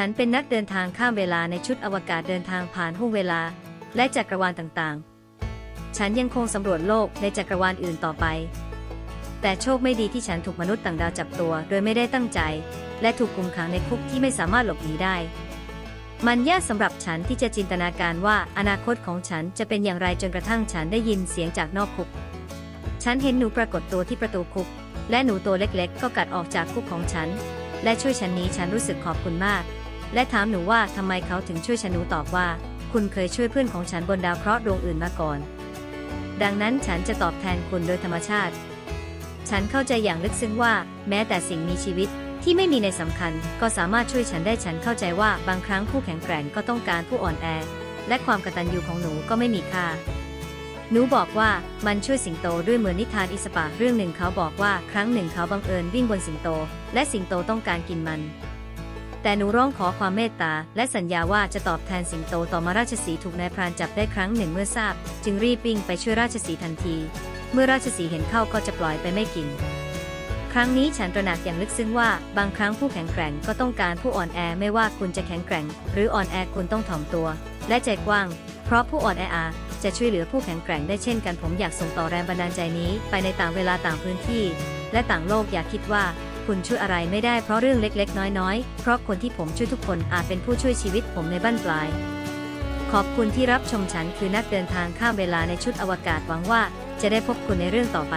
ฉันเป็นนักเดินทางข้ามเวลาในชุดอวกาศเดินทางผ่านห้วงเวลา และจักรวาลต่างๆ ฉันยังคงสำรวจโลกในจักรวาลอื่นต่อไป แต่โชคไม่ดีที่ฉันถูกมนุษย์ต่างดาวจับตัว โดยไม่ได้ตั้งใจ และถูกคุมขังในคุกที่ไม่สามารถหลบหนีได้ มันยากสำหรับฉันที่จะจินตนาการว่าอนาคตของฉันจะเป็นอย่างไรจนกระทั่งฉันได้ยินเสียงจากนอกคุก ฉันเห็นหนูปรากฏตัวที่ประตูคุก และหนูตัวเล็กๆ ก็กัดออกจากคุกของฉัน และช่วยฉันหนี้ฉันรู้สึกขอบคุณมาก และถามหนูว่าทำไมเขาถึงช่วยฉันหนูตอบว่า คุณเคยช่วยเพื่อนของฉันบนดาวเคราะห์ดวงอื่นมาก่อน ดังนั้นฉันจะตอบแทนคุณโดยธรรมชาติ ฉันเข้าใจอย่างลึกซึ้งว่า แม้แต่สิ่งมีชีวิตที่ไม่มีในสำคัญ ก็สามารถช่วยฉันได้ฉันเข้าใจว่าบางครั้งผู้แข็งแกร่งก็ต้องการผู้อ่อนแอ และความกตัญญูของหนูก็ไม่มีค่าหนูบอกว่ามันช่วยสิงโตด้วยเหมือนนิทานอิสปาเรื่องหนึ่งเขาบอกว่าครั้งหนึ่งเขาบังเอิญวิ่งบนสิงโต และสิงโตต้องการกินมัน แต่หนูร้องขอความเมตตาและสัญญาว่าจะตอบแทนสิงโตต่อมาราชสีถูกนายพรานจับได้ครั้งหนึ่งเมื่อทราบ จึงรีบวิ่งไปช่วยราชสีทันที เมื่อราชสีเห็นเข้าก็จะปล่อยไปไม่กิน ครั้งนี้ฉันตระหนักอย่างลึกซึ้งว่าบางครั้งผู้แข็งแกร่งก็ต้องการผู้อ่อนแอไม่ว่าคุณจะแข็งแกร่ง หรืออ่อนแอคุณต้องถ่อมตัว และใจกว้าง เพราะผู้อ่อนแออาจะช่วยเหลือผู้แข็งแกร่งได้เช่นกันผมอยากส่งต่อแรงบันดาลใจนี้ ไปในต่างเวลาต่างพื้นที่ และต่างโลกอย่าคิดว่า คุณช่วยอะไรไม่ได้เพราะเรื่องเล็กๆ น้อยๆ เพราะคนที่ผมช่วยทุกคนอาจเป็นผู้ช่วยชีวิตผมในบั้นปลาย ขอบคุณที่รับชมฉันคือนักเดินทางข้ามเวลาในชุดอวกาศหวังว่าจะได้พบคุณในเรื่องต่อไป